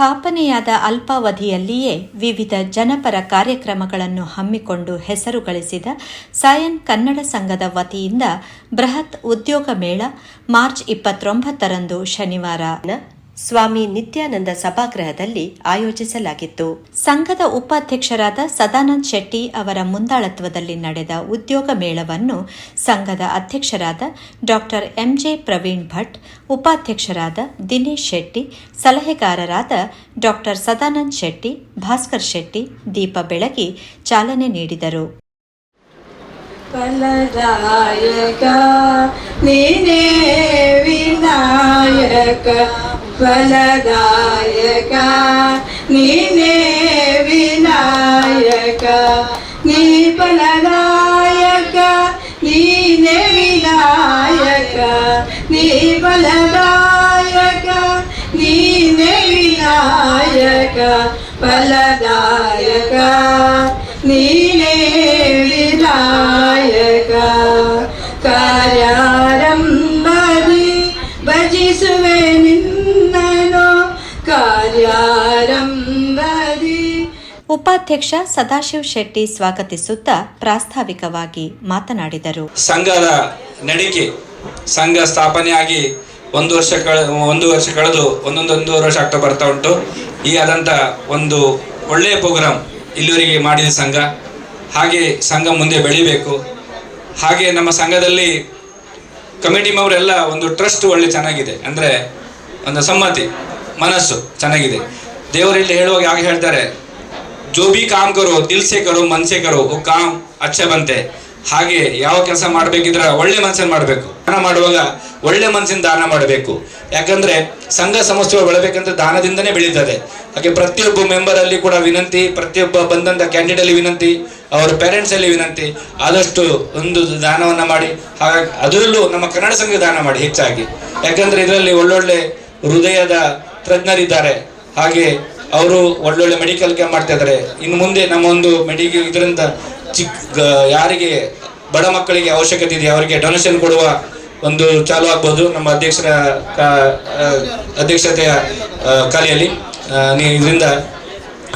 ಸ್ಥಾಪನೆಯಾದ ಅಲ್ಪಾವಧಿಯಲ್ಲಿಯೇ ವಿವಿಧ ಜನಪರ ಕಾರ್ಯಕ್ರಮಗಳನ್ನು ಹಮ್ಮಿಕೊಂಡು ಹೆಸರು ಗಳಿಸಿದ ಸಾಯನ್ ಕನ್ನಡ ಸಂಘದ ವತಿಯಿಂದ ಬೃಹತ್ ಉದ್ಯೋಗ ಮೇಳ ಮಾರ್ಚ್ ಇಪ್ಪತ್ತೊಂಬತ್ತರಂದು ಶನಿವಾರ. ಸ್ವಾಮಿ ನಿತ್ಯಾನಂದ ಸಭಾಗೃಹದಲ್ಲಿ ಆಯೋಜಿಸಲಾಗಿತ್ತು. ಸಂಘದ ಉಪಾಧ್ಯಕ್ಷರಾದ ಸದಾನಂದ್ ಶೆಟ್ಟಿ ಅವರ ಮುಂದಾಳತ್ವದಲ್ಲಿ ನಡೆದ ಉದ್ಯೋಗ ಮೇಳವನ್ನು ಸಂಘದ ಅಧ್ಯಕ್ಷರಾದ ಡಾಕ್ಟರ್ ಎಂಜೆ ಪ್ರವೀಣ್ ಭಟ್, ಉಪಾಧ್ಯಕ್ಷರಾದ ದಿನೇಶ್ ಶೆಟ್ಟಿ, ಸಲಹೆಗಾರರಾದ ಡಾಕ್ಟರ್ ಸದಾನಂದ್ ಶೆಟ್ಟಿ, ಭಾಸ್ಕರ್ ಶೆಟ್ಟಿ, ದೀಪ ಬೆಳಗಿ ಚಾಲನೆ ನೀಡಿದರು. ವಿನಾಯಕ. ಫಲದಾಯಕ ನೀನೇ ವಿನಾಯಕ ನೀ ಫಲದಾಯಕ ನೀನೇ ವಿನಾಯಕ ನೀ ಫಲದಾಯಕ ನೀನೇ ವಿನಾಯಕ ಫಲದಾಯಕ ನೀನೇ ವಿನಾಯಕ ಕಾರ್ಯಾರಂಭದಿ ಉಪಾಧ್ಯಕ್ಷ ಸದಾಶಿವ್ ಶೆಟ್ಟಿ ಸ್ವಾಗತಿಸುತ್ತಾ ಪ್ರಾಸ್ತಾವಿಕವಾಗಿ ಮಾತನಾಡಿದರು. ಸಂಘದ ನಡಿಕೆ, ಸಂಘ ಸ್ಥಾಪನೆಯಾಗಿ ಒಂದು ವರ್ಷ ಕಳ, ಒಂದು ವರ್ಷ ಕಳೆದು ಒಂದೊಂದು ಒಂದೂವರೆ ವರ್ಷ ಆಗ್ತಾ ಬರ್ತಾ ಉಂಟು. ಈ ಆದಂಥ ಒಂದು ಒಳ್ಳೆಯ ಪ್ರೋಗ್ರಾಮ್ ಇಲ್ಲಿವರೆಗೆ ಮಾಡಿದ ಸಂಘ. ಹಾಗೆ ಸಂಘ ಮುಂದೆ ಬೆಳಿಬೇಕು. ಹಾಗೆ ನಮ್ಮ ಸಂಘದಲ್ಲಿ ಕಮಿಟಿ ಮೆಂಬರೆಲ್ಲ ಒಂದು ಟ್ರಸ್ಟ್ ಒಳ್ಳೆ ಚೆನ್ನಾಗಿದೆ. ಅಂದರೆ ಒಂದು ಸಮ್ಮತಿ, ಮನಸ್ಸು ಚೆನ್ನಾಗಿದೆ. ದೇವರಲ್ಲಿ ಹೇಳುವಾಗ ಯಾಕೆ ಹೇಳ್ತಾರೆ ಜೋ ಬಿ ಕಾಮ್ ಕರೋ ದಿಲ್ ಸೆ ಕರೋ ಮನ್ಸೆ ಕರೋ ಓ ಕಾಮ್ ಅಚ್ಚ ಬಂತೆ ಹಾಗೆ ಯಾವ ಕೆಲಸ ಮಾಡಬೇಕಿದ್ರೆ ಒಳ್ಳೆ ಮನಸ್ಸನ್ನು ಮಾಡಬೇಕು. ದಾನ ಮಾಡುವಾಗ ಒಳ್ಳೆ ಮನಸ್ಸಿನ ದಾನ ಮಾಡಬೇಕು. ಯಾಕಂದ್ರೆ ಸಂಘ ಸಂಸ್ಥೆಗಳು ಬೆಳಬೇಕಂದ್ರೆ ದಾನದಿಂದನೇ ಬೆಳೀತದೆ. ಹಾಗೆ ಪ್ರತಿಯೊಬ್ಬ ಮೆಂಬರ್ ಅಲ್ಲಿ ಕೂಡ ವಿನಂತಿ, ಪ್ರತಿಯೊಬ್ಬ ಬಂದಂತ ಕ್ಯಾಂಡಿಡೇಟ್ ಅಲ್ಲಿ ವಿನಂತಿ, ಅವರ ಪೇರೆಂಟ್ಸ್ ಅಲ್ಲಿ ವಿನಂತಿ, ಆದಷ್ಟು ಒಂದು ದಾನವನ್ನ ಮಾಡಿ. ಹಾಗಾಗಿ ಅದರಲ್ಲೂ ನಮ್ಮ ಕನ್ನಡ ಸಂಘ ದಾನ ಮಾಡಿ ಹೆಚ್ಚಾಗಿ. ಯಾಕಂದ್ರೆ ಇದರಲ್ಲಿ ಒಳ್ಳೊಳ್ಳೆ ಹೃದಯದ ತಜ್ಞರಿದ್ದಾರೆ. ಹಾಗೆ ಅವರು ಒಳ್ಳೊಳ್ಳೆ ಮೆಡಿಕಲ್ ಕ್ಯಾಂಪ್ ಮಾಡ್ತಾ ಇದ್ದಾರೆ. ಇನ್ನು ಮುಂದೆ ನಮ್ಮ ಒಂದು ಮೆಡಿಕಲ್ ಇದರಿಂದ ಚಿಕ್ಕ ಯಾರಿಗೆ, ಬಡ ಮಕ್ಕಳಿಗೆ ಅವಶ್ಯಕತೆ ಇದೆ, ಅವರಿಗೆ ಡೊನೇಷನ್ ಕೊಡುವ ಒಂದು ಚಾಲು ಆಗ್ಬೋದು. ನಮ್ಮ ಅಧ್ಯಕ್ಷರ ಅಧ್ಯಕ್ಷತೆಯ ನೀ- ಇದರಿಂದ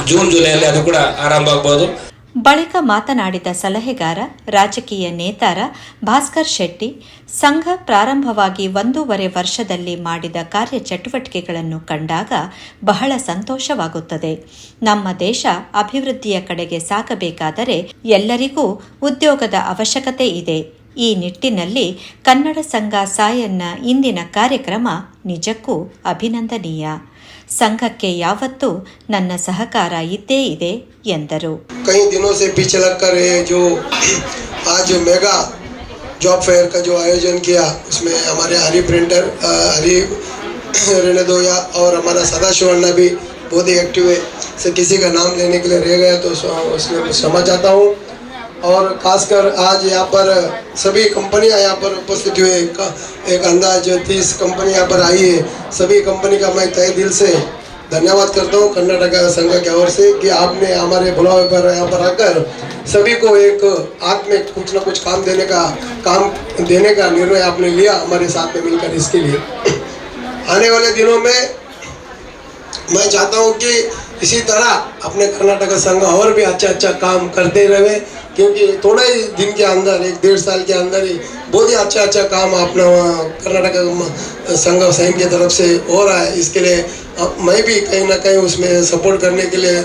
ಜೂನ್, ಜುಲೈಯಲ್ಲಿ ಅದು ಕೂಡ ಆರಂಭ ಆಗ್ಬೋದು. ಬಳಿಕ ಮಾತನಾಡಿದ ಸಲಹೆಗಾರ, ರಾಜಕೀಯ ನೇತಾರ ಭಾಸ್ಕರ್ ಶೆಟ್ಟಿ, ಸಂಘ ಪ್ರಾರಂಭವಾಗಿ ಒಂದೂವರೆ ವರ್ಷದಲ್ಲಿ ಮಾಡಿದ ಕಾರ್ಯಚಟುವಟಿಕೆಗಳನ್ನು ಕಂಡಾಗ ಬಹಳ ಸಂತೋಷವಾಗುತ್ತದೆ. ನಮ್ಮ ದೇಶ ಅಭಿವೃದ್ಧಿಯ ಕಡೆಗೆ ಸಾಗಬೇಕಾದರೆ ಎಲ್ಲರಿಗೂ ಉದ್ಯೋಗದ ಅವಶ್ಯಕತೆ ಇದೆ. ಈ ನಿಟ್ಟಿನಲ್ಲಿ ಕನ್ನಡ ಸಂಘ ಸಾಯನ್ನ ಇಂದಿನ ಕಾರ್ಯಕ್ರಮ ನಿಜಕ್ಕೂ ಅಭಿನಂದನೀಯ. ಸಂಘಕ್ಕೆ ಯಾವತ್ತೂ ನನ್ನ ಸಹಕಾರ ಇದ್ದೇ ಇದೆ ಎಂದರು कई दिनों से पीछे लग कर ये जो आज मेगा जॉब फेयर का जो आयोजन किया उसमें हमारे हरी प्रिंटर अ, हरी रहने दो या और हमारा सदाशिव अन्ना भी बहुत ही एक्टिव है से किसी का नाम लेने के लिए रह गया तो उस- उसमें मैं क्षमा चाहता हूँ और खासकर आज यहाँ पर सभी कंपनियाँ यहाँ पर उपस्थित हुए एक, एक अंदाज तीस कंपनी यहाँ पर आई है। सभी कंपनी का मैं तय दिल से धन्यवाद करता हूँ कर्नाटक संघ की ओर से कि आपने हमारे बुलावे पर यहाँ पर आकर सभी को एक हाथ में कुछ ना कुछ काम देने का काम देने का निर्णय आपने लिया हमारे साथ में मिलकर इसके लिए। आने वाले दिनों में मैं चाहता हूँ कि इसी तरह अपने कर्नाटक संघ और भी अच्छा अच्छा काम करते रहे। क्योंकि थोड़ा ही दिन के अंदर, एक डेढ़ साल के अंदर ही बहुत ही अच्छा अच्छा काम अपना कर्नाटक संघ संघ की तरफ़ से हो रहा है। इसके लिए मैं भी कहीं ना कहीं उसमें सपोर्ट करने के लिए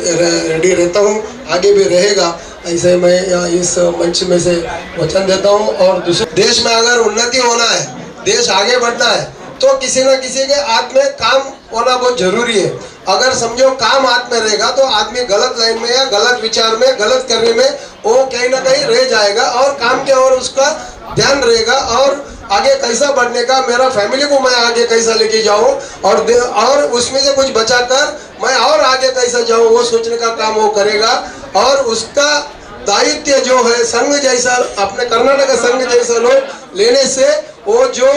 रेडी रहता हूँ। आगे भी रहेगा। ऐसे मैं इस मंच में से वचन देता हूँ। और दूसरे, देश में अगर उन्नति होना है, देश आगे बढ़ना है तो किसी न किसी के हाथ में काम होना बहुत ज़रूरी है। अगर समझो काम हाथ में रहेगा तो आदमी गलत लाइन में या गलत विचार में, गलत करने में वो कहीं ना कहीं रह जाएगा और काम के और उसका ध्यान रहेगा और आगे कैसा बढ़ने का, मेरा फैमिली को मैं आगे कैसा लेके जाऊँ और और उसमें से कुछ बचा कर मैं और आगे कैसा जाऊँ, वो सोचने का काम वो करेगा और उसका दायित्व जो है, संघ जैसा, अपने कर्नाटक संघ जैसा लोग लेने से वो जो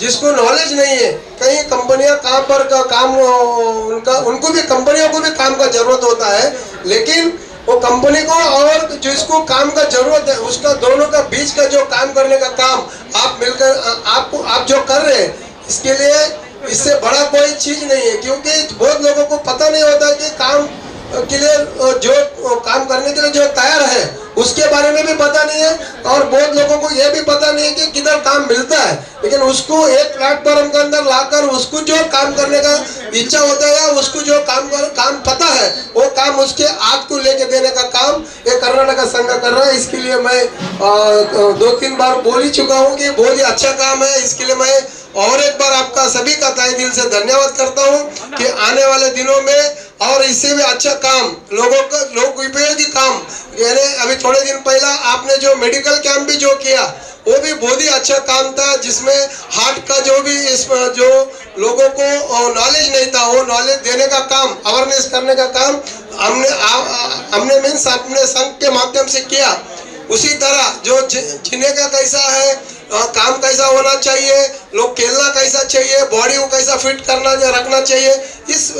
जिसको नॉलेज नहीं है कई कंपनियाँ कहाँ पर का काम उनका, उनको भी, कंपनियों को भी काम का ज़रूरत होता है, लेकिन वो कंपनी को और जिसको काम का ज़रूरत है, उसका दोनों का बीच का जो काम करने का काम आप मिलकर आपको आप जो कर रहे हैं, इसके लिए इससे बड़ा कोई चीज़ नहीं है, क्योंकि बहुत लोगों को पता नहीं होता कि काम के लिए, जो काम करने के लिए जो तैयार है उसके बारे में भी पता नहीं है और बहुत लोगों को यह भी पता नहीं है कि किधर काम मिलता है। लेकिन उसको एक प्लेटफॉर्म के अंदर लाकर उसको जो काम करने का इच्छा होता है उसको जो काम कर, काम पता है वो काम उसके हाथ को लेके देने का काम ये कर्नाटक संघ कर रहा है। इसके लिए मैं आ, दो तीन बार बोल ही चुका हूँ कि बहुत ही अच्छा काम है। इसके लिए मैं और एक बार आपका सभी का तहे दिल से धन्यवाद करता हूँ कि आने वाले दिनों में और इससे भी अच्छा काम लोगों का लोग उपयोगी काम यानी अभी थोड़े दिन पहला आपने जो मेडिकल कैंप भी जो किया वो भी बहुत ही अच्छा काम था जिसमें हार्ट का जो भी इस जो लोगों को नॉलेज नहीं था वो नॉलेज देने का काम अवेयरनेस करने का काम हमने आ, आ, हमने मीन्स अपने संघ के माध्यम से किया। उसी तरह जो जीने का कैसा है अ, काम कैसा होना चाहिए लोग खेलना कैसा चाहिए बॉडी को कैसा फिट करना रखना चाहिए इस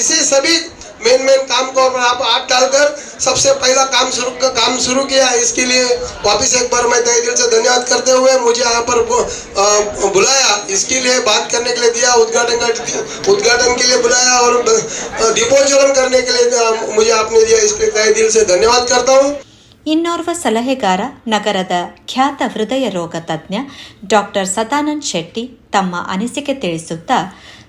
इसी सभी मेन मेन काम को अगर आप हाथ डालकर सबसे पहला काम शुरू काम शुरू किया इसके लिए वापस एक बार मैं तहे दिल से धन्यवाद करते हुए मुझे यहाँ पर बु- अ, बुलाया इसके लिए बात करने के लिए दिया उद्घाटन का उद्घाटन के लिए बुलाया और अ, दीपोज्वलन करने के लिए अ, मुझे आपने दिया इसके लिए तहे दिल से धन्यवाद करता हूँ ಇನ್ನೋರ್ವ ಸಲಹೆಗಾರ ನಗರದ ಖ್ಯಾತ ಹೃದಯ ರೋಗ ತಜ್ಞ ಡಾಕ್ಟರ್ ಸದಾನಂದ್ ಶೆಟ್ಟಿ ತಮ್ಮ ಅನಿಸಿಕೆ ತಿಳಿಸುತ್ತಾ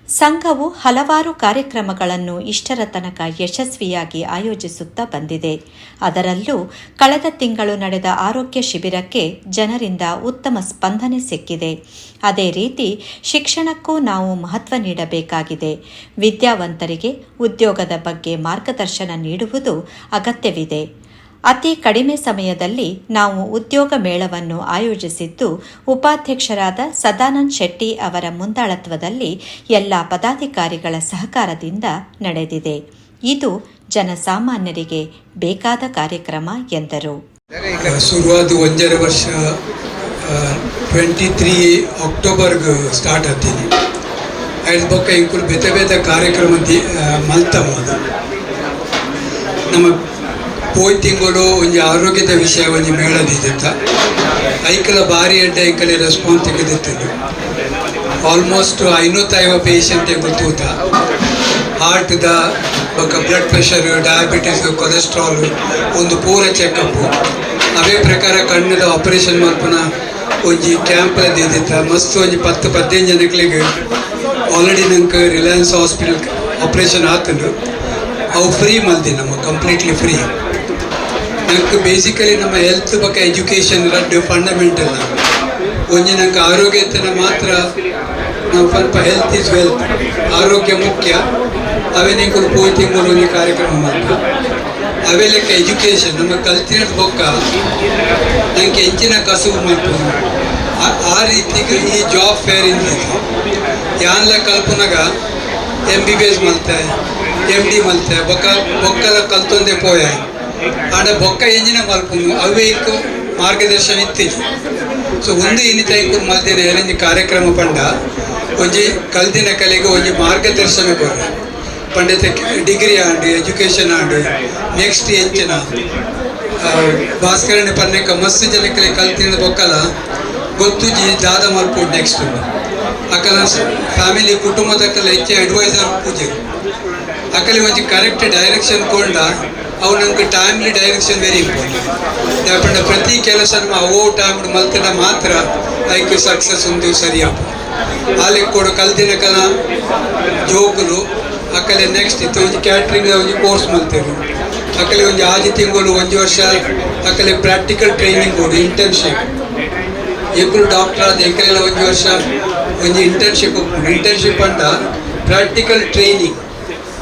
ಸಂಘವು ಹಲವಾರು ಕಾರ್ಯಕ್ರಮಗಳನ್ನು ಇಷ್ಟರ ತನಕ ಯಶಸ್ವಿಯಾಗಿ ಆಯೋಜಿಸುತ್ತಾ ಬಂದಿದೆ. ಅದರಲ್ಲೂ ಕಳೆದ ತಿಂಗಳು ನಡೆದ ಆರೋಗ್ಯ ಶಿಬಿರಕ್ಕೆ ಜನರಿಂದ ಉತ್ತಮ ಸ್ಪಂದನೆ ಸಿಕ್ಕಿದೆ. ಅದೇ ರೀತಿ ಶಿಕ್ಷಣಕ್ಕೂ ನಾವು ಮಹತ್ವ ನೀಡಬೇಕಾಗಿದೆ. ವಿದ್ಯಾವಂತರಿಗೆ ಉದ್ಯೋಗದ ಬಗ್ಗೆ ಮಾರ್ಗದರ್ಶನ ನೀಡುವುದು ಅಗತ್ಯವಿದೆ. ಅತಿ ಕಡಿಮೆ ಸಮಯದಲ್ಲಿ ನಾವು ಉದ್ಯೋಗ ಮೇಳವನ್ನು ಆಯೋಜಿಸಿದ್ದು, ಉಪಾಧ್ಯಕ್ಷರಾದ ಸದಾನಂದ್ ಶೆಟ್ಟಿ ಅವರ ಮುಂದಾಳತ್ವದಲ್ಲಿ ಎಲ್ಲ ಪದಾಧಿಕಾರಿಗಳ ಸಹಕಾರದಿಂದ ನಡೆದಿದೆ. ಇದು ಜನಸಾಮಾನ್ಯರಿಗೆ ಬೇಕಾದ ಕಾರ್ಯಕ್ರಮ ಎಂದರು. ಶುರುವಾದ ವರ್ಷ ಟ್ವೆಂಟಿ ತ್ರೀ ಸ್ಟಾರ್ಟ್ ಕಾರ್ಯಕ್ರಮ ನಮ್ಮ ಪೋಯ್ ತಿಂಗಳು ಒಂಜಿ ಆರೋಗ್ಯದ ವಿಷಯ ಒಂಜಿ ಮೇಳದಿದ್ದ ಐಕಲ ಬಾರಿ ಅಡ್ಡ ಐಕಲೆ ರೆಸ್ಪಾನ್ಸ್ ತೆಗೆದಿತ್ತು ಆಲ್ಮೋಸ್ಟ್ ಐನೂತ್ತೈವ ಪೇಷಂಟ್ ಗೊತ್ತೂತ ಹಾರ್ಟ್ದ ಬೊಕ್ಕ ಬ್ಲಡ್ ಪ್ರೆಷರ್ ಡಯಾಬಿಟಿಸ್ ಕೊಲೆಸ್ಟ್ರಾಲ್ ಒಂದು ಪೂರ ಚೆಕಪ್ ಅವೇ ಪ್ರಕಾರ ಕಣ್ಣದ ಆಪರೇಷನ್ ಮಲ್ಪನ ಒಂಜಿ ಕ್ಯಾಂಪ್ ಇದ್ದಿತ್ತ ಮಸ್ತ್ ಒಂಜಿ ಪತ್ತು ಪದ್ದೇನು ಜನಗಳಿಗೆ ಆಲ್ರೆಡಿ ನಂಗೆ ರಿಲಯನ್ಸ್ ಹಾಸ್ಪಿಟಲ್ ಆಪರೇಷನ್ ಆತನು ಅವು ಫ್ರೀ ಮಲ್ದಿ ನಮ್ಮ ಕಂಪ್ಲೀಟ್ಲಿ ಫ್ರೀ ನಂಗೆ ಬೇಸಿಕಲಿ ನಮ್ಮ ಹೆಲ್ತ್ ಬಗ್ಗೆ ಎಜುಕೇಷನ್ ರಡ್ಡು ಫಂಡಮೆಂಟಲ್ ಒಂಜಿ ಆರೋಗ್ಯ ಆರೋಗ್ಯತನ ಮಾತ್ರ ನಾವು ಸ್ವಲ್ಪ ಹೆಲ್ತ್ ಇಸ್ ವೆಲ್ತ್ ಆರೋಗ್ಯ ಮುಖ್ಯ. ಅವೇ ನಿಂಗೆ ತಿಂಗಳು ಒಂಜಿ ಕಾರ್ಯಕ್ರಮ ಮಾತ್ರ. ಅವೇ ಲೆಕ್ಕ ಎಜುಕೇಷನ್ ನಮ್ಮ ಕಲ್ತಿನ ಬೊಕ್ಕ ನನಗೆ ಹೆಚ್ಚಿನ ಕಸುವು ಮಾಡ್ಬೋದು ಆ- ರೀತಿಗೆ ಈ ಜಾಬ್ ಫೇರ್ ಇಂದಿದೆ ಯಾನ್ಲ ಕಲ್ಪನಾಗ ಎಂ ಬಿ ಬಿ ಎಸ್ ಮಲ್ತೆ ಎಂ ಡಿ ಮಲ್ತೆ ಬೊಕ್ಕ ಬೊಕ್ಕಲ ಕಲ್ತೊಂದೇ ಪೋಯ. ಆಂಡ ಬೊಕ್ಕ ಎಂಜಿನ ಮಲ್ಪುಂಡು ಅವೇ ಇಕ್ಕು ಮಾರ್ಗದರ್ಶನ ಇತ್ತೀಜು ಸೊ ಒಂದು ಇನ್ನಿತ ಇಂಕು ಮಲ್ತಿನ ಏನೊಂದು ಕಾರ್ಯಕ್ರಮ ಪಂಡ. ಒಂಜಿ ಕಲ್ತಿನ ಕಲೆಗೆ ಒಂಜಿ ಮಾರ್ಗದರ್ಶನ ಕೊರ ಪಂಡಿತ ಡಿಗ್ರಿ ಆಂಡು ಎಜುಕೇಷನ್ ಆಂಡು ನೆಕ್ಸ್ಟ್ ಎಂಚಿನ ಭಾಸ್ಕರನ ಪನ್ನೆಕ ಮಸ್ತ್ ಜನಕ್ಕೆ ಕಲ್ತಿನ ಬೊಕ್ಕಲ ಗೊತ್ತು ಜಿ ದಾದ ಮಲ್ಪುಡು ನೆಕ್ಸ್ಟ್ ಅಕಲ ಫ್ಯಾಮಿಲಿ ಕುಟುಂಬದಕ್ಕೆಲ್ಲ ಹೆಚ್ಚು ಅಡ್ವೈಸರ್ ಪೂಜೆ. ಅಕಲಿ ಒಂಜಿ ಕರೆಕ್ಟ್ ಡೈರೆಕ್ಷನ್ ಕೊಂಡ ಅವು ನಂಗೆ ಟೈಮ್ಲಿ ಡೈರೆಕ್ಷನ್ ವೆರಿ ಇಂಪಾರ್ಟೆಂಟ್ ಯಾಕಂದ್ರೆ ಪ್ರತಿ ಕೆಲಸ ಅವೋ ಟೈಮ್ ಮಲ್ತಿನ ಮಾತ್ರ ಐಕ್ ಸಕ್ಸಸ್ ಒಂದು ಸರಿಯಾಪ ಅಲ್ಲಿ ಕೊಡು ಕಲ್ತಿನ ಕಲ ಜೋಕುಲು ಅಕಲೆ ನೆಕ್ಸ್ಟ್ ಇತ್ತು ಒಂಜಿ ಕ್ಯಾಟ್ರಿಂಗ್ ಒಂಜಿ ಕೋರ್ಸ್ ಮಲ್ತೇವೆ ಅಕಲೆ ಒಂಜಿ ಆದಿ ತಿಂಗಳು, ಒಂದು ವರ್ಷ ಅಕಲೆ ಪ್ರಾಕ್ಟಿಕಲ್ ಟ್ರೈನಿಂಗ್ ಕೊಡು ಇಂಟರ್ನ್ಶಿಪ್ ಇಬ್ಬರು ಡಾಕ್ಟರ್ ಆದ ಎಂಕಲೆಲ್ಲ ಒಂದು ವರ್ಷ ಒಂದು ಇಂಟರ್ನ್ಶಿಪ್ ಇಂಟರ್ನ್ಶಿಪ್ ಅಂತ ಪ್ರಾಕ್ಟಿಕಲ್ ಟ್ರೈನಿಂಗ್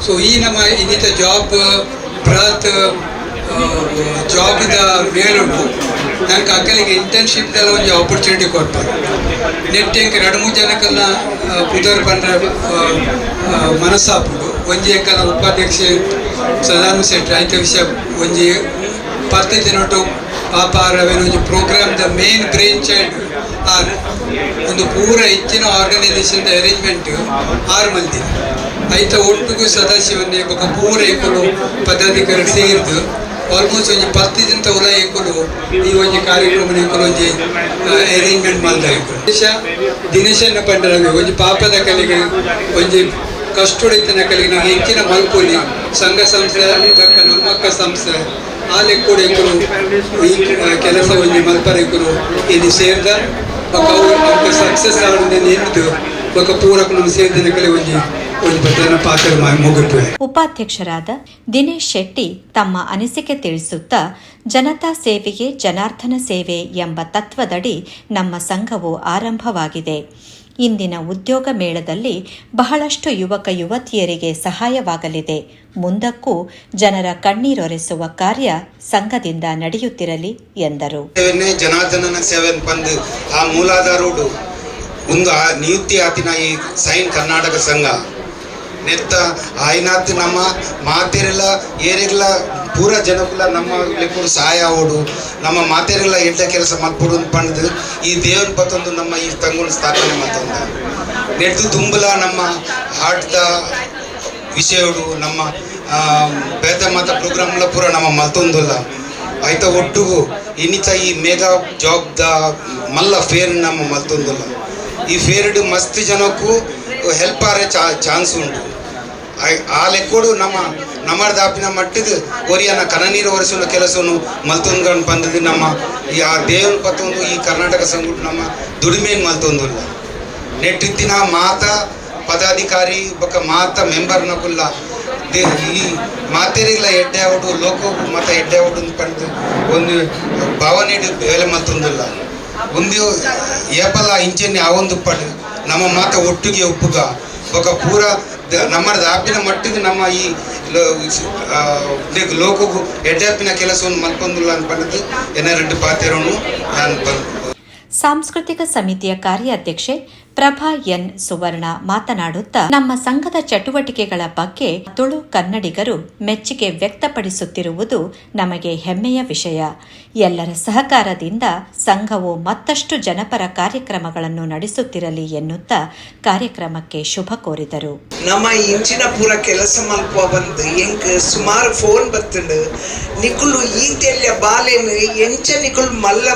ಸೊ ಈ ನಮ್ಮ ಇನ್ನಿತ ಜಾಬ್ ಬೃಹತ್ ಜಾಬಿದ ಮೇಲುಂಡು ನಂಗೆ ಅಕ್ಕಲಿಗೆ ಇಂಟರ್ನ್ಶಿಪ್ದೆಲ್ಲ ಒಂದು ಆಪರ್ಚುನಿಟಿ ಕೊಡ್ತಾರೆ ನೆಟ್ ಎಂಕ್ ಎರಡು ಮೂರು ಜನಕ್ಕೆಲ್ಲ ಪುದರ್ ಬಂದ ಮನಸ್ಸಾಪುಡು ಒಂಜಿ ಎಂಕಲ ಉಪಾಧ್ಯಕ್ಷ ಸದಾನಂದ ಶೆಟ್ಟಿ ಆಯ್ತ ವಿಷಯ ಒಂಜಿ ಪತ್ತು ದಿನೊಟ್ಟು ಪಾಪ ಒಂಜಿ program the main brain child ಆರ್ ಒಂದು ಪೂರ ಹೆಚ್ಚಿನ ಆರ್ಗನೈಸೇಷನ್ ಅರೇಂಜ್ಮೆಂಟ್ ಆರು ಮಂದಿ. ಐತ ಒಟ್ಟಿಗೂ ಸದಾಶಿವನ್ನೇ ಬೊಕ ಪೂರ ಇಬ್ಬರು ಪದಾಧಿಕಾರಿ ಸೇರಿದು ಆಲ್ಮೋಸ್ಟ್ ಒಂಜಿ ಪತ್ತು ದಿನ ಉಲ ಎಂಕುಲು ಈ ಒಂಜಿ ಕಾರ್ಯಕ್ರಮ ಎಂಕುಲು ಒಂಜಿ ಅರೇಂಜ್ಮೆಂಟ್ ದಿನೇಶ, ದಿನೇಶನ ಪಂಡರವಿ ಒಂಜಿ ಪಾಪದ ಕಲೆಗೆ ಒಂಜಿ ಕಷ್ಟುಡಿತನ ಕಲೆಗೆ ನಾವು ಹೆಚ್ಚಿನ ಮಲ್ಪುಲಿ ಸಂಘ ಸಂಸ್ಥೆ ದಕ್ಕ ನಮ್ಮಕ್ಕ ಸಂಸ್ಥೆ ಆ ಕೂಡ ಎಂಕುಲು ಈ ಕೆಲಸ ಒಂಜಿ ಮಲ್ಪರ ಎಂಕುಲು ಇಲ್ಲಿ ಸೇರ್ದ ಸಕ್ಸಸ್ ಆಗಿದೆ ನಿಂತು ಬೊಕ ಪೂರಕ ನಮ್ಮ ಸೇರಿದ ಕಲೆ ಒಂಜಿ ಉಪಾಧ್ಯಕ್ಷರಾದ ದಿನೇಶ್ ಶೆಟ್ಟಿ ತಮ್ಮ ಅನಿಸಿಕೆ ತಿಳಿಸುತ್ತಾ ಜನತಾ ಸೇವೆಗೆ ಜನಾರ್ದನ ಸೇವೆ ಎಂಬ ತತ್ವದಡಿ ನಮ್ಮ ಸಂಘವು ಆರಂಭವಾಗಿದೆ. ಇಂದಿನ ಉದ್ಯೋಗ ಮೇಳದಲ್ಲಿ ಬಹಳಷ್ಟು ಯುವಕ ಯುವತಿಯರಿಗೆ ಸಹಾಯವಾಗಲಿದೆ. ಮುಂದಕ್ಕೂ ಜನರ ಕಣ್ಣೀರೊರೆಸುವ ಕಾರ್ಯ ಸಂಘದಿಂದ ನಡೆಯುತ್ತಿರಲಿ ಎಂದರು. ಜನಾರ್ದನ ಸೇವೆ ಬಂದು ಆ ಒಂದು ನಿಯುಕ್ತಿ ಆತಿನ ಈ ಸೈನ್ ಕರ್ನಾಟಕ ಸಂಘ. ನೆತ್ತ ಆಯ್ನಾತ್ ನಮ್ಮ ಮಾತೇರೆಲ್ಲ ಏರಿಲ್ಲ ಪೂರ ಜನಕ್ಕೆಲ್ಲ ನಮ್ಮ ಲೆಕ್ಕ ಸಹಾಯ ಓಡು ನಮ್ಮ ಮಾತೇರೆಲ್ಲ ಎಡ್ಡ ಕೆಲಸ ಮಲ್ಪಡು ಪಂಡ್ದು ಈ ದೇವನ ಪತ್ತೊಂದು ನಮ್ಮ ಈ ತಂಗುಳು ಸ್ಥಾಪನೆ ಮತ್ತೊಂದು ನೆಡ್ದು ತುಂಬಲ ನಮ್ಮ ಹಾಡ್ದ ವಿಷಯಡು ನಮ್ಮ ಬೇದ ಮಾತ ಪ್ರೋಗ್ರಾಮ್ಲ ಪೂರ ನಮ್ಮ ಮಲ್ತೊಂದುಲ್ಲ. ಆಯ್ತಾ ಒಟ್ಟುಗು, ಇನ್ನಿತ ಈ ಮೇಗಾ ಜಾಬ್ದ ಮಲ್ಲ ಫೇರ್ ನಮ್ಮ ಮಲ್ತೊಂದುಲ್ಲ. ಈ ಫೇರ್ಡ್ ಮಸ್ತ್ ಜನಕ್ಕೂ ಹೆಲ್ಪ್ ಆರೆ ಚಾನ್ಸ್ ಉಂಟು. ಆ ಲೆಕ್ಕೋಡು ನಮ್ಮ ನಮ್ಮರ್ದ ದಾಪಿನ ಮಟ್ಟದ ಒರಿಯನ ಕನನೀರು ಒರೆಸುವ ಕೆಲಸವನ್ನು ಮಲ್ತೊಂದ್ಕೊಂಡು ಬಂದದ್ದು ನಮ್ಮ ಈ ಆ ದೇವನ ಪತ್ತೊಂದು, ಈ ಕರ್ನಾಟಕ ಸಂಘಟ ನಮ್ಮ ದುಡಿಮೆಯನ್ನು ಮಲ್ತೊಂದಿಲ್ಲ. ನೆಟ್ಟಿತ್ತಿನ ಮಾತ ಪದಾಧಿಕಾರಿ ಬೊಕ್ಕ ಮಾತ ಮೆಂಬರ್ ನಕುಲ್ಲ. ದೇ- ಈ ಮಾತೇರಿಲ್ಲ ಎಡ್ಡೆ ಅವಡು ಲೋಕ ಮತ ಎಡ್ಡೆ ಅವಡು ಪಡೆದು ಒಂದು ಭಾವನೆ ಬೇಲೆ ಮಲ್ತೊಂದಿಲ್ಲ. ಒಂದು ಏಪಲ ಇಂಚನೆ ಆ ಒಂದು ಪಡೆ ನಮ್ಮ ಮಾತ ಒಟ್ಟಿಗೆ ಒಪ್ಪುಗ. ಒಕ್ಕ ಪೂರ ನಮ್ಮದ ಆಪಿನ ಮಟ್ಟಿಗೆ ನಮ್ಮ ಈ ಲೋಕಗೂ ಎಡ್ಡಾಪಿನ ಕೆಲಸವನ್ನು ಮಲ್ಕೊಂದಿಲ್ಲ ಅನ್ಬಂದದ್ದು ಏನಾರೆಡ್ಡು ಪಾತೆರನ್ನು ನಾನು ಸಾಂಸ್ಕೃತಿಕ ಸಮಿತಿಯ ಕಾರ್ಯಾಧ್ಯಕ್ಷೆ ಪ್ರಭಾ ಎನ್. ಸುವರ್ಣ ಮಾತನಾಡುತ್ತಾ, ನಮ್ಮ ಸಂಘದ ಚಟುವಟಿಕೆಗಳ ಬಗ್ಗೆ ತುಳು ಕನ್ನಡಿಗರು ಮೆಚ್ಚುಗೆ ವ್ಯಕ್ತಪಡಿಸುತ್ತಿರುವುದು ನಮಗೆ ಹೆಮ್ಮೆಯ ವಿಷಯ. ಎಲ್ಲರ ಸಹಕಾರದಿಂದ ಸಂಘವು ಮತ್ತಷ್ಟು ಜನಪರ ಕಾರ್ಯಕ್ರಮಗಳನ್ನು ನಡೆಸುತ್ತಿರಲಿ ಎನ್ನುತ್ತಾ ಕಾರ್ಯಕ್ರಮಕ್ಕೆ ಶುಭ ಕೋರಿದರು. ನಮ್ಮ ಇಂಚಿನ ಪೂರ ಕೆಲಸ ಮಲ್ಪ ಬಂದು ಸುಮಾರು ಫೋನ್ ನಿಕುಲು ಬಾಲೇನು ಎಂಚ ನಿಕುಲು ಮಲ್ಲ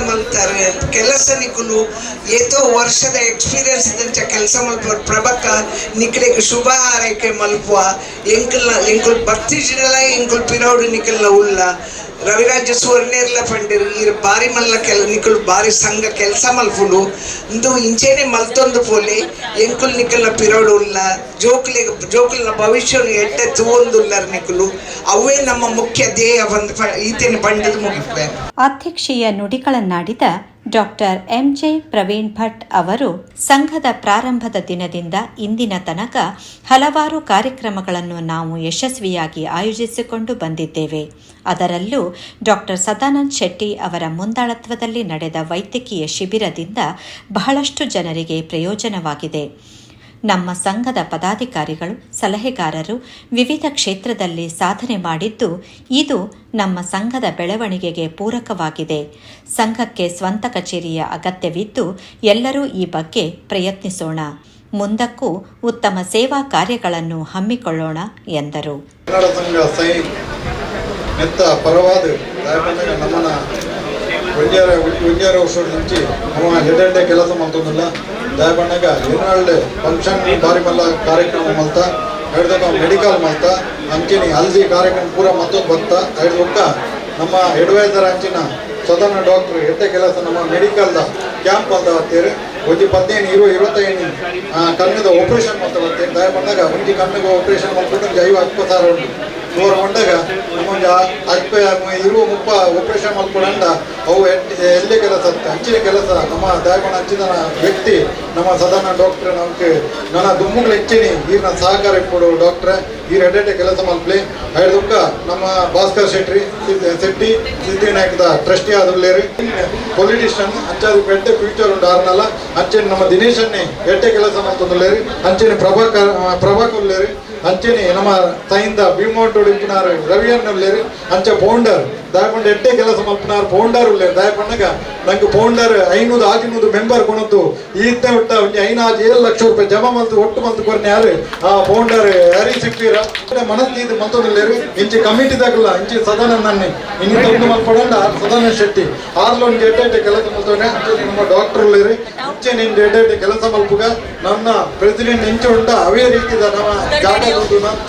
ಕೆಲಸ ನಿಕುಲು ಏತೋ ವರ್ಷದ ಎಕ್ಸ್ಪೀರಿಯನ್ಸ್ ಇದ್ದಂಚ ಕೆಲಸ ಮಲ್ಪುವ ಪ್ರಭಕ ನಿಕ್ಲೆಗ್ ಶುಭ ಹಾರೈಕೆ ಮಲ್ಪುವ ಎಂಕಲ್ನ, ಎಂಕುಲ್ ಬರ್ತಿಜಿನಲ ಎಂಕುಲ್ ಪಿರೋಡು ನಿಖಲ್ನ ಉಲ್ಲ ರವಿರಾಜ ಸುವರ್ಣೇರ್ಲ ಪಂಡಿರು ಈ ಬಾರಿ ಮಲ್ಲ ಕೆಲ ನಿಕುಲು ಬಾರಿ ಸಂಘ ಕೆಲಸ ಮಲ್ಪುಂಡು. ಇಂದು ಇಂಚೇನೆ ಮಲ್ತೊಂದು ಪೋಲಿ ಎಂಕುಲ್ ನಿಖಲ್ನ ಪಿರೋಡು ಉಲ್ಲ ಜೋಕ್ಲೆ, ಜೋಕುಲ್ನ ಭವಿಷ್ಯ ಎಟ್ಟೆ ತೂವೊಂದುಲ್ಲರ್ ನಿಕುಲು ಅವೇ ನಮ್ಮ ಮುಖ್ಯ ಧ್ಯೇಯ ಬಂದು, ಈತೇನೆ ಬಂಡದ ಮುಗಿಪೆ ಅಧ್ಯಕ್ಷೀಯ ನುಡಿಗಳನ್ನಾಡಿದ doctor M J Praveen Bhat ಅವರು ಸಂಘದ ಪ್ರಾರಂಭದ ದಿನದಿಂದ ಇಂದಿನ ತನಕ ಹಲವಾರು ಕಾರ್ಯಕ್ರಮಗಳನ್ನು ನಾವು ಯಶಸ್ವಿಯಾಗಿ ಆಯೋಜಿಸಿಕೊಂಡು ಬಂದಿದ್ದೇವೆ. ಅದರಲ್ಲೂ ಡಾಕ್ಟರ್ ಸದಾನಂದ್ ಶೆಟ್ಟಿ ಅವರ ಮುಂದಾಳತ್ವದಲ್ಲಿ ನಡೆದ ವೈದ್ಯಕೀಯ ಶಿಬಿರದಿಂದ ಬಹಳಷ್ಟು ಜನರಿಗೆ ಪ್ರಯೋಜನವಾಗಿದೆ. ನಮ್ಮ ಸಂಘದ ಪದಾಧಿಕಾರಿಗಳು, ಸಲಹೆಗಾರರು ವಿವಿಧ ಕ್ಷೇತ್ರದಲ್ಲಿ ಸಾಧನೆ ಮಾಡಿದ್ದು, ಇದು ನಮ್ಮ ಸಂಘದ ಬೆಳವಣಿಗೆಗೆ ಪೂರಕವಾಗಿದೆ. ಸಂಘಕ್ಕೆ ಸ್ವಂತ ಕಚೇರಿಯ ಅಗತ್ಯವಿದ್ದು, ಎಲ್ಲರೂ ಈ ಬಗ್ಗೆ ಪ್ರಯತ್ನಿಸೋಣ. ಮುಂದಕ್ಕೂ ಉತ್ತಮ ಸೇವಾ ಕಾರ್ಯಗಳನ್ನು ಹಮ್ಮಿಕೊಳ್ಳೋಣ, ಎಂದರು. ವರ್ಷ ಕೆಲಸ ದಾಯಪಂಡಗ ಏನಾಳ್ಡೆ ಫಂಕ್ಷನ್ ಬಾರಿ ಮಲ್ಲ ಕಾರ್ಯಕ್ರಮ ಮಲ್ತ ಹಿಡ್ದಕ ಮೆಡಿಕಲ್ ಮಲ್ತ ಅಂಚಿನಿ ಹಲ್ದಿ ಕಾರ್ಯಕ್ರಮ ಪೂರ ಮತ್ತೊಂದು ಭಕ್ತ ಹಿಡ್ದೊಕ್ಕ ನಮ್ಮ ಎಡ್ವೈಸರ್ ಅಂಚಿನ ಸದನ ಡಾಕ್ಟರ್ ಎಟ್ಟೆ ಕೆಲಸ ನಮ್ಮ ಮೆಡಿಕಲ್ದ ಕ್ಯಾಂಪ್ ಅಂತ ಬರ್ತೀರಿ ಒಂಜಿ ಪದ್ನೇನು ಇರುವ ಇವತ್ತೈನು ಕಣ್ಣದ ಆಪರೇಷನ್ ಮಾಡ್ತಾ ಬರ್ತೀರಿ ದಯ ಬಂದಾಗ ಒಂಜಿ ಕಣ್ಣಿಗೆ ಆಪರೇಷನ್ ಮಾಡ್ಕೊಂಡು ಜೈವ ಹತ್ತು ಸಾವಿರ ಉಂಟು. ನೂರ ಬಂದಾಗ ನಮಗೆ ಅಲ್ಪ ಇರುವ ಮುಪ್ಪ ಆಪರೇಷನ್ ಮಾಡ್ಕೊಂಡ ಅವು ಎಲ್ಲಿ ಕೆಲಸ ಹಂಚಿನ ಕೆಲಸ, ನಮ್ಮ ದಯಬಣ್ಣ ಹಂಚಿದ ವ್ಯಕ್ತಿ, ನಮ್ಮ ಸದನ ಡಾಕ್ಟರ್ ನಮಗೆ ನನ್ನ ದುಮ್ಮುಗಳು ಹೆಚ್ಚಿನಿ ಈರ್ನ ಸಹಕಾರ ಕೊಡು ಡಾಕ್ಟ್ರೆ ಈ ಎಡ್ಡೆಡ್ಡೆ ಕೆಲಸ ಮಾಡ್ಲಿ. ಹಿಡ್ದುಕ್ಕ ನಮ್ಮ ಭಾಸ್ಕರ್ ಶೆಟ್ಟಿ ಶೆಟ್ಟಿ, ಸಿದ್ದಿನಾಯಕದ ಟ್ರಸ್ಟಿ ಆದುಲ್ಲೇರಿ ಪೊಲಿಟಿಷಿಯನ್ ಹಂಚಾದ ಬೆಟ್ಟೆ ಫ್ಯೂಚರ್ ಉಂಟು, ಆರ್ನಲ್ಲ. ಹಂಚಿನ ನಮ್ಮ ದಿನೇಶನ್ನೇ ಎಟ್ಟೆ ಕೆಲಸ ಮಾಡ್ತಂದುಲ್ಲೇರಿ ಹಂಚಿನ ಪ್ರಭಾಕರ್ ಪ್ರಭಾಕರ್ಲೇರಿ ಅಂಚೆನಿ ನಮ್ಮ ತಾಯಿಂದ ಭೀಮೋಟು ಉಡಿಪಿನಾರು ರವಿಯನ್ನುಲ್ಲೇರಿ ಅಂಚೆ ಫೌಂಡರ್ ದಾಯಪಂಡ ಎಡ್ಡೆ ಕೆಲಸ ಮಲ್ಪನಾರ್ ಪೌಂಡರ್ ಉಳ್ಳೆ ದಾಯಪಣ್ಣಗ ನಂಗೆ ಪೌಂಡರ್ ಐನೂರು ಆಗಿನೂರು ಮೆಂಬರ್ ಕೊಣದ್ದು ಈತೆ ಒಟ್ಟ ಒಂಜಿ ಐನಾಜ್ ಏಳು ಲಕ್ಷ ರೂಪಾಯಿ ಜಮಾ ಮಂತ್ ಒಟ್ಟು ಮಂತ್ ಕೊರ್ನೆ ಯಾರು? ಆ ಪೌಂಡರ್ ಯಾರಿ ಸಿಕ್ಕಿರ ಮನಸ್ಸು ಇದು ಇಂಚಿ ಇಂಚಿ ಕಮಿಟಿದಾಗಲ್ಲ ಇಂಚಿ ಸದನ ನನ್ನೆ. ಇನ್ನು ತೊಂದು ಮಲ್ಪಡಂಡ ಸದನ ಶೆಟ್ಟಿ. ಆರ್ಲೊಂದು ಎಡ್ಡೆ ಕೆಲಸ ಮಲ್ತವನೆ ನಮ್ಮ ಡಾಕ್ಟರ್ ಉಳ್ಳೇರು ಇಂಚೆ ನಿಂದು ಎಡ್ಡೆ ಕೆಲಸ ಮಲ್ಪುಗ ನನ್ನ ಪ್ರೆಸಿಡೆಂಟ್ ಇಂಚೆ ಉಂಟ ಅವೇ ರೀತಿದ ನಮ್ಮ ಜಾಗದ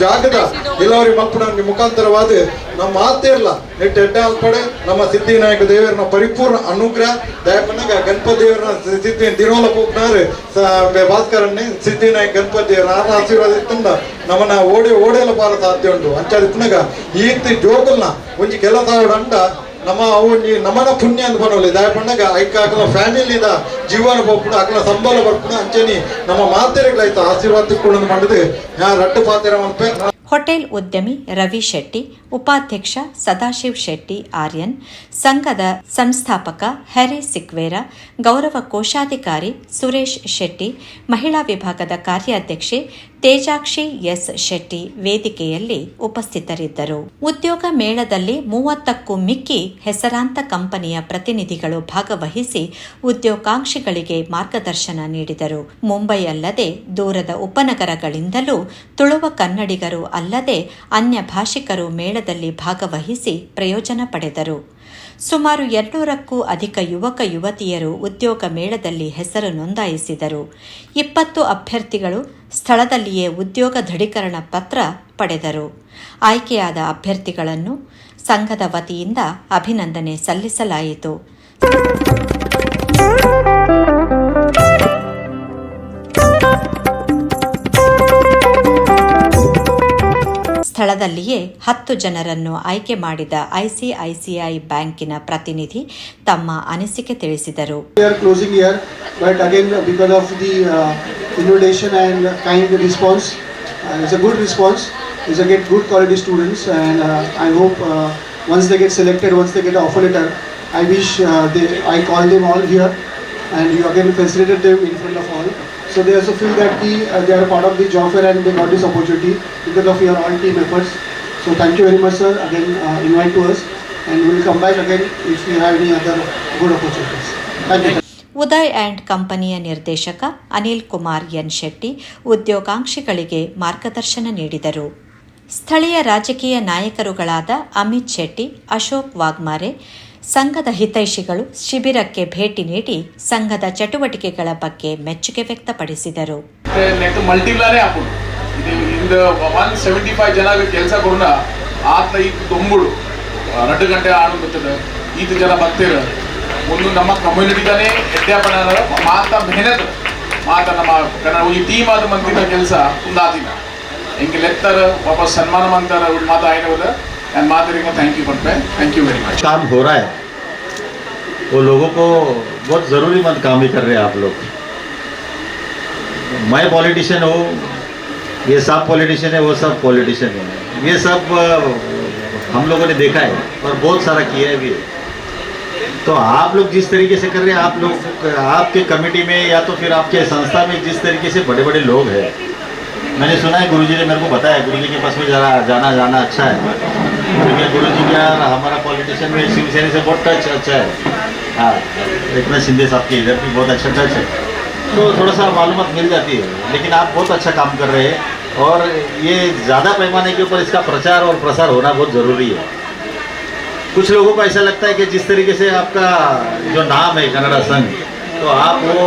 ಜಾಗದ ಇಲ್ಲವರಿ ಮಲ್ಪುಡ ಮುಖಾಂತರವಾದ ನಮ್ಮ ಮಾತೇ ಇಲ್ಲ. ನೆಟ್ಟ ಎಡ್ಡೆ ಅಲ್ಪಡೆ ನಮ್ಮ ಸಿದ್ಧಿವಿನಾಯಕ ದೇವರನ ಪರಿಪೂರ್ಣ ಅನುಗ್ರಹ ದಯಪನ್ನಾಗ ಗಣಪತಿ ದೇವರನ ಸಿದ್ಧಿ ದಿನೋಲ ಕೂಗ್ನಾರು. ಭಾಸ್ಕರನ್ನೇ ಸಿದ್ಧಿವಿನಾಯಕ ಗಣಪತಿ ದೇವರ ಆಶೀರ್ವಾದ ಇತ್ತಂದ ನಮ್ಮನ್ನ ಓಡಿ ಓಡೇಲ ಬಾರ ಸಾಧ್ಯ ಉಂಟು. ಅಂಚಾದ ಇಪ್ಪನಾಗ ಈತಿ ಜೋಗಲ್ನ ಒಂಜಿ ಕೆಲಸ ಅಂಡ ನಮ್ಮ ಅವು ನಮನ ನಮ್ಮನ ಪುಣ್ಯ ಅಂತ ಬರೋಲ್ಲ ದಯಪಣ್ಣಗ ಐಕ ಅಕಲ ಫ್ಯಾಮಿಲಿದ ಜೀವನ ಬರ್ಪುಣ ಅಕಲ ಸಂಬಳ ಬರ್ಪುಣ ಅಂಚನಿ ನಮ್ಮ ಮಾತೆರೆಗಳಾಯ್ತು ಆಶೀರ್ವಾದ ತಿಕ್ಕೊಂಡು ಮಾಡಿದ್ರೆ ಯಾ ರಟ್ಟು ಪಾತೆರ ಮಲ್ಪೆ ಹೋಟೆಲ್ ಉದ್ಯಮಿ ರವಿ ಶೆಟ್ಟಿ, ಉಪಾಧ್ಯಕ್ಷ ಸದಾಶಿವ್ ಶೆಟ್ಟಿ, ಆರ್ಯನ್, ಸಂಘದ ಸಂಸ್ಥಾಪಕ ಹ್ಯಾರಿ ಸಿಕ್ವೇರ, ಗೌರವ ಕೋಶಾಧಿಕಾರಿ ಸುರೇಶ್ ಶೆಟ್ಟಿ, ಮಹಿಳಾ ವಿಭಾಗದ ಕಾರ್ಯಾಧ್ಯಕ್ಷೆ ತೇಜಾಕ್ಷಿ ಎಸ್ ಶೆಟ್ಟಿ ವೇದಿಕೆಯಲ್ಲಿ ಉಪಸ್ಥಿತರಿದ್ದರು. ಉದ್ಯೋಗ ಮೇಳದಲ್ಲಿ ಮೂವತ್ತಕ್ಕೂ ಮಿಕ್ಕಿ ಹೆಸರಾಂತ ಕಂಪನಿಯ ಪ್ರತಿನಿಧಿಗಳು ಭಾಗವಹಿಸಿ ಉದ್ಯೋಗಾಂಕ್ಷಿಗಳಿಗೆ ಮಾರ್ಗದರ್ಶನ ನೀಡಿದರು. ಮುಂಬೈ ಅಲ್ಲದೆ ದೂರದ ಉಪನಗರಗಳಿಂದಲೂ ತುಳುವ ಕನ್ನಡಿಗರು ಅಲ್ಲದೆ ಅನ್ಯ ಭಾಷಿಕರು ಮೇಳದಲ್ಲಿ ಭಾಗವಹಿಸಿ ಪ್ರಯೋಜನ ಪಡೆದರು. ಸುಮಾರು ಎರಡುನೂರಕ್ಕೂ ಅಧಿಕ ಯುವಕ ಯುವತಿಯರು ಉದ್ಯೋಗ ಮೇಳದಲ್ಲಿ ಹೆಸರು ನೋಂದಾಯಿಸಿದರು. ಇಪ್ಪತ್ತು ಅಭ್ಯರ್ಥಿಗಳು ಸ್ಥಳದಲ್ಲಿಯೇ ಉದ್ಯೋಗ ದೃಢೀಕರಣ ಪತ್ರ ಪಡೆದರು. ಆಯ್ಕೆಯಾದ ಅಭ್ಯರ್ಥಿಗಳನ್ನು ಸಂಘದ ವತಿಯಿಂದ ಅಭಿನಂದನೆ ಸಲ್ಲಿಸಲಾಯಿತು. ಸ್ಥಳದಲ್ಲಿಯೇ ಹತ್ತು ಜನರನ್ನು ಆಯ್ಕೆ ಮಾಡಿದ ಐಸಿಐಸಿಐ ಬ್ಯಾಂಕಿನ ಪ್ರತಿನಿಧಿ ತಮ್ಮ ಅನಿಸಿಕೆ ತಿಳಿಸಿದರು uh, uh, uh, uh, I uh, wish uh, they, I call them all here, and you again facilitated them in front of all. So they also feel that the, uh, they are part of the job fair and they got this opportunity because of your all team efforts. So thank you very much, sir. Again, uh, invite to us, and we'll come back again if you have any other good opportunities. Thank you. Uday and ಕಂಪನಿಯ ನಿರ್ದೇಶಕ Anil Kumar N Shetty ಉದ್ಯೋಗಾಂಕ್ಷಿಗಳಿಗೆ ಮಾರ್ಗದರ್ಶನ ನೀಡಿದರು ಸ್ಥಳೀಯ ರಾಜಕೀಯ ನಾಯಕರುಗಳಾದ ಅಮಿತ್ ಶೆಟ್ಟಿ ಅಶೋಕ್ ವಾಗ್ಮಾರೆ ಸಂಘದ ಹಿತೈಷಿಗಳು ಶಿಬಿರಕ್ಕೆ ಭೇಟಿ ನೀಡಿ ಸಂಘದ ಚಟುವಟಿಕೆಗಳ ಬಗ್ಗೆ ಮೆಚ್ಚುಗೆ ವ್ಯಕ್ತಪಡಿಸಿದರು. ಸೆವೆಂಟಿ ಫೈವ್ ಜನ ಕೆಲಸ ಕೊಡ ಆತ ಇದು ತೊಂಬುಡು ಎರಡು ಗಂಟೆ ಆಡು ಬರ್ತದೆ ಈತ ಜನ ಬರ್ತೀರ. ಒಂದು ನಮ್ಮ ಕಮ್ಯುನಿಟಿಗಾನೇ ಎಡ್ಡೆಪ್ಪನ ಮಾತ ಮೆಹನತ್. ಮಾತ ನಮ್ಮ ಕನ್ನಡ, ಈ ಟೀಮ್ ಆದ ಮಂದಿನ ಕೆಲಸ ಕುಂದಾತಿನ ಹೆಂಗೆ ಲೆತ್ತರ ವಾಪಸ್ ಸನ್ಮಾನ ಮಂತಾರ ಮಾತ ಆಯ್ನವದ एंड माधुरी को थैंक यू करते हैं थैंक यू वेरी मच काम हो रहा है। वो लोगों को बहुत ज़रूरी मत काम ही कर रहे हैं आप लोग। मैं पॉलिटिशियन हूँ, ये सब पॉलिटिशियन है, वो सब पॉलिटिशियन है। ये सब हम लोगों ने देखा है और बहुत सारा किया है भी तो आप लोग जिस तरीके से कर रहे हैं, आप लोग, आपके कमेटी में या तो फिर आपके संस्था में जिस तरीके से बड़े बड़े लोग हैं। मैंने सुना है, गुरुजी ने मेरे को बताया, गुरुजी के पास में जरा जाना जाना अच्छा है। गुरु जी हमारा पॉलिटिशियन में शिवसेना से बहुत टच अच्छा है। हाँ एकनाथ शिंदे साहब के इधर भी बहुत अच्छा टच है। तो थोड़ा सा मालूम मिल जाती है, लेकिन आप बहुत अच्छा काम कर रहे हैं और ये ज़्यादा पैमाने के ऊपर इसका प्रचार और प्रसार होना बहुत ज़रूरी है। कुछ लोगों को ऐसा लगता है कि जिस तरीके से आपका जो नाम है कनाडा संघ तो आप वो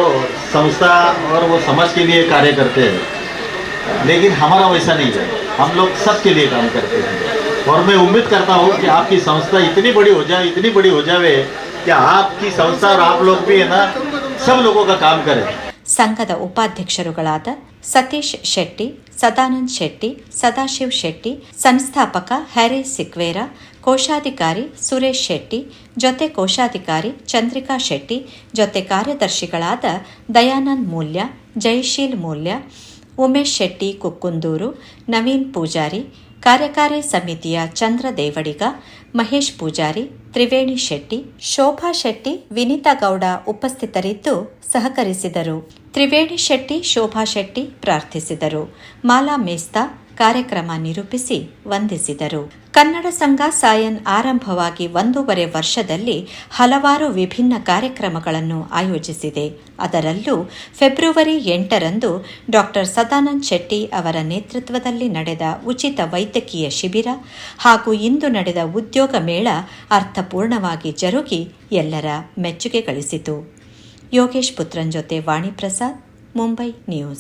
संस्था और वो समाज के लिए कार्य करते हैं। लेकिन हमारा वैसा नहीं है। हम लोग सबके लिए काम करते हैं। और मैं उम्मीद करता हूँ कि आपकी संस्था इतनी बड़ी हो जाए इतनी बड़ी हो जाए कि आपकी संस्था और आप लोग भी है ना सब लोगों का काम करें ಸಂಘದ ಉಪಾಧ್ಯಕ್ಷರುಗಳಾದ ಸತೀಶ್ ಶೆಟ್ಟಿ ಸದಾನಂದ್ ಶೆಟ್ಟಿ ಸದಾಶಿವ್ ಶೆಟ್ಟಿ ಸಂಸ್ಥಾಪಕ ಹ್ಯಾರಿ ಸಿಕ್ವೇರ ಕೋಶಾಧಿಕಾರಿ ಸುರೇಶ್ ಶೆಟ್ಟಿ ಜೊತೆ ಕೋಶಾಧಿಕಾರಿ ಚಂದ್ರಿಕಾ ಶೆಟ್ಟಿ ಜೊತೆ ಕಾರ್ಯದರ್ಶಿಗಳಾದ ದಯಾನಂದ್ ಮೂಲ್ಯ ಜಯಶೀಲ್ ಮೂಲ್ಯ ಉಮೇಶ್ ಶೆಟ್ಟಿ ಕುಕ್ಕುಂದೂರು ನವೀನ್ ಪೂಜಾರಿ ಕಾರ್ಯಕಾರಿ ಸಮಿತಿಯ ಚಂದ್ರ ದೇವಡಿಗ, ಮಹೇಶ್ ಪೂಜಾರಿ, ತ್ರಿವೇಣಿ ಶೆಟ್ಟಿ, ಶೋಭಾ ಶೆಟ್ಟಿ, ವಿನಿತಾ ಗೌಡ ಉಪಸ್ಥಿತರಿದ್ದು ಸಹಕರಿಸಿದರು. ತ್ರಿವೇಣಿ ಶೆಟ್ಟಿ, ಶೋಭಾ ಶೆಟ್ಟಿ ಪ್ರಾರ್ಥಿಸಿದರು. ಮಾಲಾ ಮೇಸ್ತಾ ಕಾರ್ಯಕ್ರಮ ನಿರೂಪಿಸಿ ವಂದಿಸಿದರು. ಕನ್ನಡ ಸಂಘ ಸಾಯನ್ ಆರಂಭವಾಗಿ ಒಂದೂವರೆ ವರ್ಷದಲ್ಲಿ ಹಲವಾರು ವಿಭಿನ್ನ ಕಾರ್ಯಕ್ರಮಗಳನ್ನು ಆಯೋಜಿಸಿದೆ. ಅದರಲ್ಲೂ ಫೆಬ್ರವರಿ ಎಂಟರಂದು ಡಾಕ್ಟರ್ ಸದಾನಂದ್ ಶೆಟ್ಟಿ ಅವರ ನೇತೃತ್ವದಲ್ಲಿ ನಡೆದ ಉಚಿತ ವೈದ್ಯಕೀಯ ಶಿಬಿರ ಹಾಗೂ ಇಂದು ನಡೆದ ಉದ್ಯೋಗ ಮೇಳ ಅರ್ಥಪೂರ್ಣವಾಗಿ ಜರುಗಿ ಎಲ್ಲರ ಮೆಚ್ಚುಗೆ ಗಳಿಸಿತು. ಯೋಗೇಶ್ ಪುತ್ರನ್ ಜೊತೆ ವಾಣಿಪ್ರಸಾದ್ ಮುಂಬೈ ನ್ಯೂಸ್.